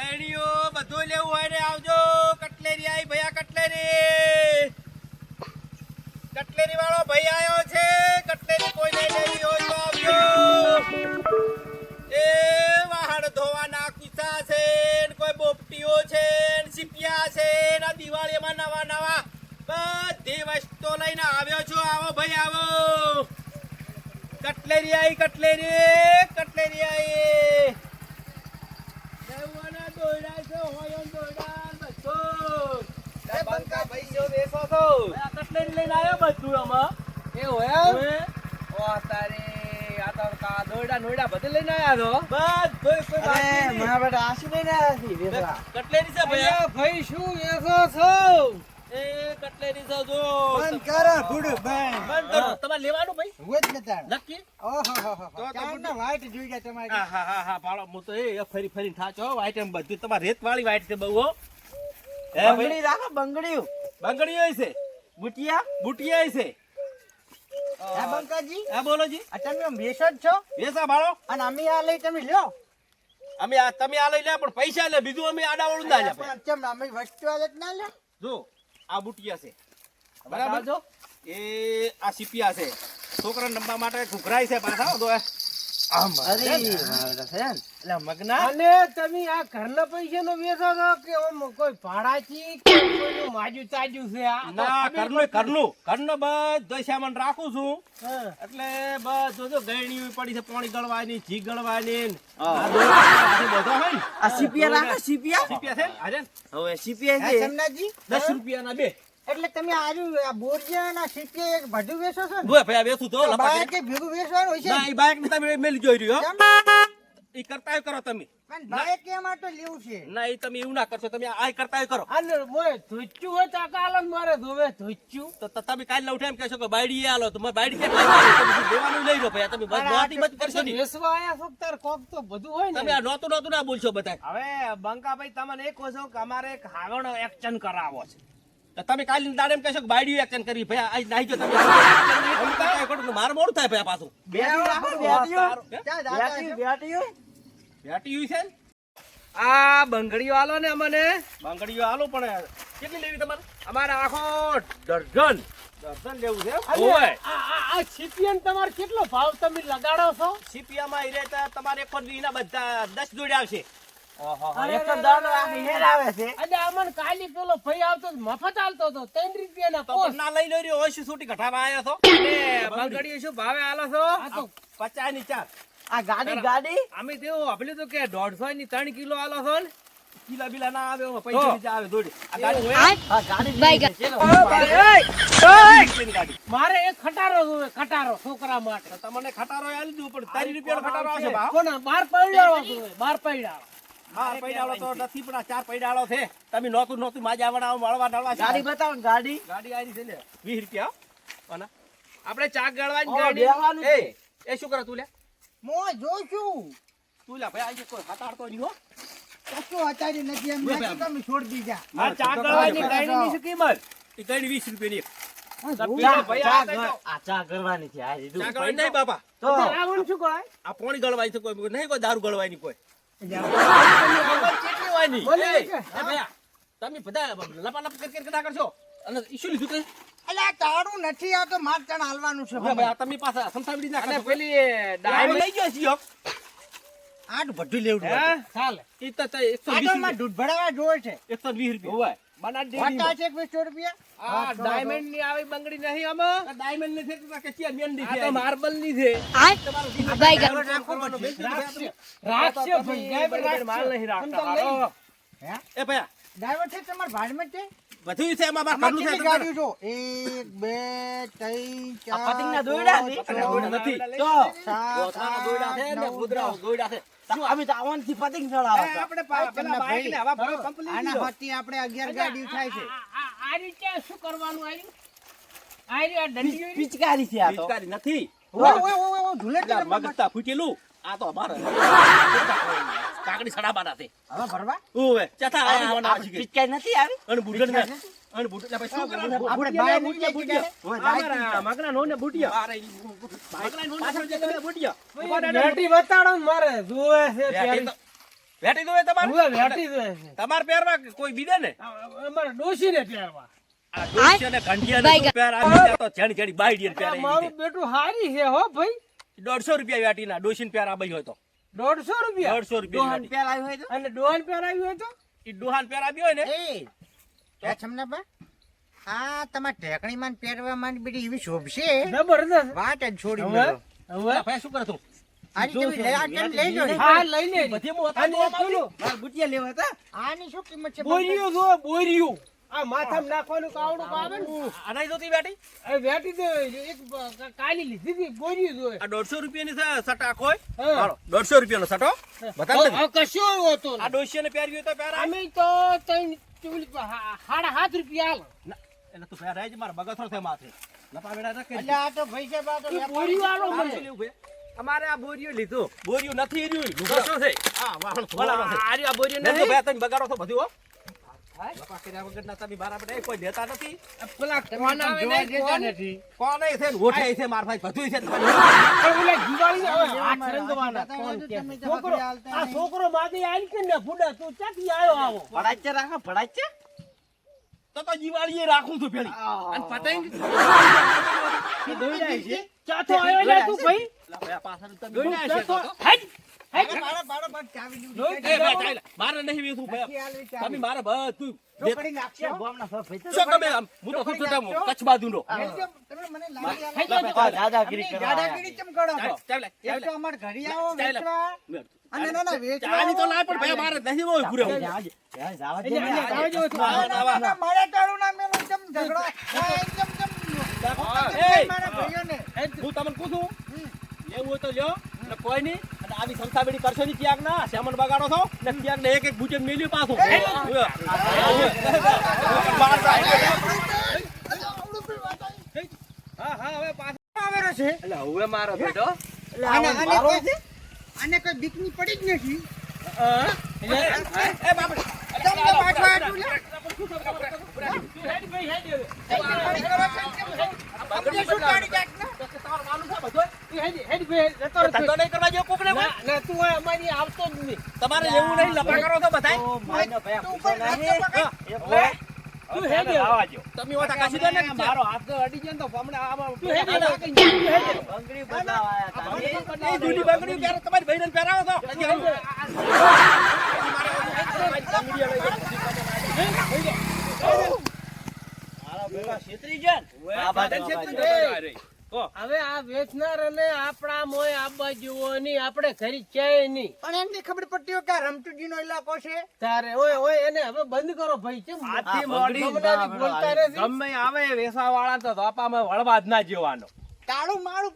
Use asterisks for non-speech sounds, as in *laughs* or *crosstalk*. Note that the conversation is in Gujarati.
ગયડીઓ બધું લેવું હોય ને આવજો. કટલેરી આવી ભૈયા કટલેરી. કટલેરી વાળો ભાઈ આવ્યો છે. કટલેરી કોઈ લઈ લેવી હોય તો આવજો. એ વાહણ ધોવાના કુસા છે કોઈ બોપટીઓ છે સીપિયા છે ને દિવાળીમાં નવા નવા બધી વસ્તુ લઈને આવ્યો છું. આવો ભાઈ, આવો. કટલેરી આવી કટલેરી કટલેરી આવી ભાઈ શું વેચો છો? એ કટલેરી છે જો બંધ કરો, ભૂંડું, બંધ. બંધ કરો તમારે લેવાનું ભાઈ હું જ ને તાણ. નક્કી. તો તો ક્યારના white જોઈ ગયા તમારી. હા હા હા હા હું તો એ ફરી ફરી થાચો વાઈટ એમ બધું તમારે રેત વાળી વાઈટ છે બહુ હો હે બંગડી રાખો, બંગડીયું. બંગડીઓ છે બુટિયા? બુટિયા છે હે બંકાજી? હા બોલો જી આ તમે આમ જ છો? ભેસા બાળો અને અમે આ લઈ તમે લ્યો. અમે આ તમે આ લઈ લે પણ પૈસા લે બીજું અમે આડા ના લે પણ અમે વસ્તુ આ જ ના લે? જો આ બુટિયા છે. બરાબર? જો. એ આ સીપિયા છે. છોકરા નંબા માટે ઘુઘરાય છે પાછા તો આમ અરે, છે ને. એટલે મગના? અને તમે આ ઘરના પૈસાનો વેચો છો કે આમ કોઈ ભાડાથી કે કોઈનું માજું તાજું છે? આ ના ઘરનું ઘરનું. ઘરનો બધો સામાન રાખું છું. એટલે ગયણી પડી છે પાણી ગળવાની ઘી ગળવાની ને બધો હોય ને. આ સીપિયા રાખો, સીપિયા? સીપિયા છે ને? હવે સીપિયા છે. ચમનાજી? દસ રૂપિયાના બે. એટલે તમે આજુ આ બોરજીયાના અને એક બધું વેચો છો ને? ભાઈ આ તો ભેગું વેચવાનું હોય છે ના એ બાઈક ને તમે મેલી જોઈ રહ્યો? એ કરતા કરો તમે. કેમ લેવું છે. ના એ તમે એવું ના કરશો તમે આ કરતા કરો. અને મોય ધોચ્યું હોય તો કાલન મારે ધોવે ધોચ્યું. તો તો તમે કાલ ઉઠે એમ કહેશો કે બાયડી આલો તો મારે બાયડી લઈ લો ભાઈ તમે બસ નોતી મત કરશો નહીં. વેસવા આયા છો તાર કોક તો બધું હોય તમે આ નોતું નોતું ના બોલશો બધા હવે બંકાભાઈ તમને એક કહો છો કે અમારે એક હાવણ એક્શન કરાવો છે. તમે કાલે દાડે એમ કહેશો કે બાયડી એક્શન કરી ભાઈ આજ નાહી જો તમે. હોય ખોટું તો મોડું થાય ભાઈ પાછું. બેટીયું. છે? ને? આ બંગડીઓ આલો ને અમને. બંગડીઓ આલો પણ કેટલી લેવી તમારે? અમારે આખો દર્જન. દર્જન લેવું છે ઓય. આ આ આ છીપિયન તમારે કેટલો ભાવ તમે લગાડો છો? સીપિયામાં ઈ રહેતા તમારે એક ના બધા દસ જોડી આવશે. એક તો દાડો આખી હેર આવે છે. અને અમને કાલી પેલો ભાઈ આવતો તો મફત આલતો તો ત્રણ રૂપિયાના તો પોસ્ટ ના લઈ લો રહ્યો હોય શું છૂટી ઘટાવા આવ્યો છો? બંગડીઓ શું ભાવે આલો છો? આ તો પચાસની ચાર. આ ગાડી ગાડી? અમે તેવું આપેલું તો કે દોઢસો ની ત્રણ કિલો આલો છો ને? કિલા બિલા ના આવે પૈસા બીજા મારે એક ખટારો જોવે ખટારો છોકરા માટે. તમને ખટારો આલી દઉં પણ તારી રૂપિયા ખટારો આવશે બાર પૈડાળો બાર પૈડાળો. હા પૈડાળો તો નથી પણ ચાર પૈડાળો છે. તમે નોતું નોતું માજા વડા મળવા ડાળવા ગાડી બતાવો ને ગાડી. ગાડી આવી છે લે. વીસ રૂપિયા હો. આપણે ચાક ગળવાની ગાડી. બેહવાનું એ એ શું કરે તું લે? મોય જોઉં છું. તું લે ભાઈ આજે હટાડતો નહીં હો. કશું નથી એમ તમે છોડી દીધા. ચાક ગળવાની ગાડીની શું કિંમત? એ રૂપિયાની કોઈ દારૂ ગળવાની કોઈ. તમે બધા લપાલપ કરી કરી ના કરશો અને શું લીધું તે અલા, તારું નથી આવતો તો માર તને હાલવાનું છે ભાઈ, તમે પાછા સંસાવડી ના અને પેલી લઈ ગયો છીએ આઠ બધું લેવડું હે? હતું. ચાલે. ઈ તો તે એકસો આ વીસ તો મારે દૂધ ભરાવા જોવે છે. એકસો વીસ રૂપિયા. હોવે. બના છે એકવીસ સો રૂપિયા? આ ડાયમંડની આવી બંગડી નહીં આમાં ડાયમંડની છે કે ચિયા મેંદી આ તો માર્બલની છે. બાય કરવાનો બેન રાખશે. રાખશે ભાઈ ડાયમંડ માલ નહીં રાખતા. હે? એ ભૈયા ડ્રાઈવર છે તમારા ભાડમાં છે બધું છે એમાં બાર છે છો? બે ત્રણ ચાર આ પતંગના દોરડા છે? પાંચ, દોરડા નથી. તો, સાત, ગોથાના છે ને આઠ, મુદ્રાઓ છે. અમે તો આવવાનથી પતંગ ચડાવવા આપણે પેલા તમને ને હવા ભરો બરોબર. આના લીધો. આપણે અગિયાર ગાડીઓ થાય છે. આ- રીતે શું કરવાનું આર્યું આ દંડીઓ રહ્યું? પિચકારી છે આ તો. પિચકારી નથી. ઓય, ઓય, ઓય, રમવા મગજતા ફૂટેલું. આ તો અમારે. *laughs* કાકડી સડાબાના છે. હવે ભરવા? ઓવે ચથા આ- પિચકારી નથી આવી? અને બુડન અને બુડન ને શું કરવાનું? આપણે બાય મૂકીએ પિચકારી. અમારા મગના નો બુટિયા. મગના નોંધ પાછળ બેટી બતાડો મારે જોવે છે બેટી વેટી એ તમારે. વેટી છે. પહેરવા કોઈ બીજે ને? અમારે પહેરવા. આ ડોશી અને ઘંટિયાને શું પહેર? આ બીજા તો જેણી જેણી બાયડીને પહેરે આ એવી મારું રીતે. બેટું હારી છે હો ભાઈ. દોઢસો રૂપિયા વેટીના ડોશીને ને આ બઈ હોય તો. દોઢસો રૂપિયા? દોઢસો રૂપિયા ડોહાન પેલ આવ્યો હોય તો? અને ડોહાન પહેરાવ્યું હોય તો? ઈ ડોહાન પહેર આપ્યો હોય ને? એ છમનાબા આ તમાર ઢેકણીમાં ને પહેરવામાં ને બધી એવી શોભશે જબરદસ્ત વાત જ છોડી હવે? હવે? શું કરે તું? આની તમે લઈ આ કેમ લઈ જો હા લઈ લે. બધી હું અને હતા એક પેલું બુટિયા લેવા હતા? આની શું કિંમત છે બોરિયું જો બોરિયું આ માથામાં નાખવાનું કાવડું આવે ને. જોતી એ દે એક કાલી લીધી હતી બોરિયું જો આ દોઢસો રૂપિયાની સ- સટાક હોય? હા. હાલો, દોઢસો રૂપિયાનો સટો બતાવ કશું હોતો. આ ડોશીને ને પહેર્યું તો પહેર. અમે તો ત્રણ હા- સાડા સાત રૂપિયા હાલ. ના, એટલે તું પહેરાય જ મારે બગથરો છે માથે. લપા બેડા ના કરી. આ તો ભાઈ તો મને. ભાઈ? અમારે આ બોરીઓ લીધું. બોરીઓ નથી રહ્યું લુગડો છે? આ બોરિયું નહીં ભાઈ તમે બગાડો છો બધું હો. કર્યા વગરના તમે બરાબર નહીં, કોઈ દેતા નથી પેલા કોણ જોવા નહીં, દેતા કોણ? નથી છે ને છે માર ભાઈ બધું છે તમારી. દિવાળી હવે હાથ રંગવાના. કોણ કે? છોકરો બકરી હાલતા આ. છોકરો માથે આવી કે ને ફૂડા તું ક્યાંથી આવ્યો આવો ભડાચ્યા રાખો, ભડાચ્યા? તો તો દિવાળીએ રાખું છું પેલી અને પતંગ ચાતો આવ્યો લે તું ભાઈ પાછળ છે તો. મારો નહીં વેચવું. તમે મારે બધું હું કચ્છ. દાદાગીરી દાદાગીરી કરો. છો? અમાર ઘરે આવો વેચવા. અને ના ના તો. પણ ભાઈ મારે નહીં હોય પૂરે જાવા મારે ના મેલો ઝઘડો. તમને પૂછું? લેવું હોય તો લ્યો કોઈ નહીં. આવી સંસ્થાબેડી કરશો ની ક્યાંક ના? શ્યામન બગાડો છો? ને ક્યાંક ને એક એક બુચન મેલ્યું પાછું. હા હા. હવે પાછું. આવેલો છે? એટલે હવે મારો બેટો. આને આને કોઈ આને કોઈ બીકની પડી જ નથી. એ બાપ કરો છો કેમ છો? આપણે શું પાણી જાત ના? તમારું માનું છે બધું હેટ ભાઈ જતો રહે. ધંધો નહીં કરવા જેવો કોકને ના ના તું અમારી આવતો જ નહીં. તમારે લેવું નહીં? લપા કરો છો બધાય? તું ઉપર નાખજો તું હેટ હવે. તમે ઓછા કાશી દો ને મારો હાથ અડી જાય તો હમણાં આમાં તું હેટ હવે. તું હેટ એ જૂની બંગડી પહેરો તમારી બહેનને પહેરાવો છો? હજી હાલો. હવે આ વેચનાર અને આપણા મોય આબા જેવો ની આપણે ઘરી ક્યાંય નહીં. પણ એમને ખબર પડતી હોય કે રમતુજી નો ઇલાકો છે? તારે ઓય ઓય એને હવે બંધ કરો ભાઈ કેમ? મોડી બોલતા રહે ગમે આવે વેસા વાળા તો બાપામાં વળવા જ ના જીવાનો તાળું મારું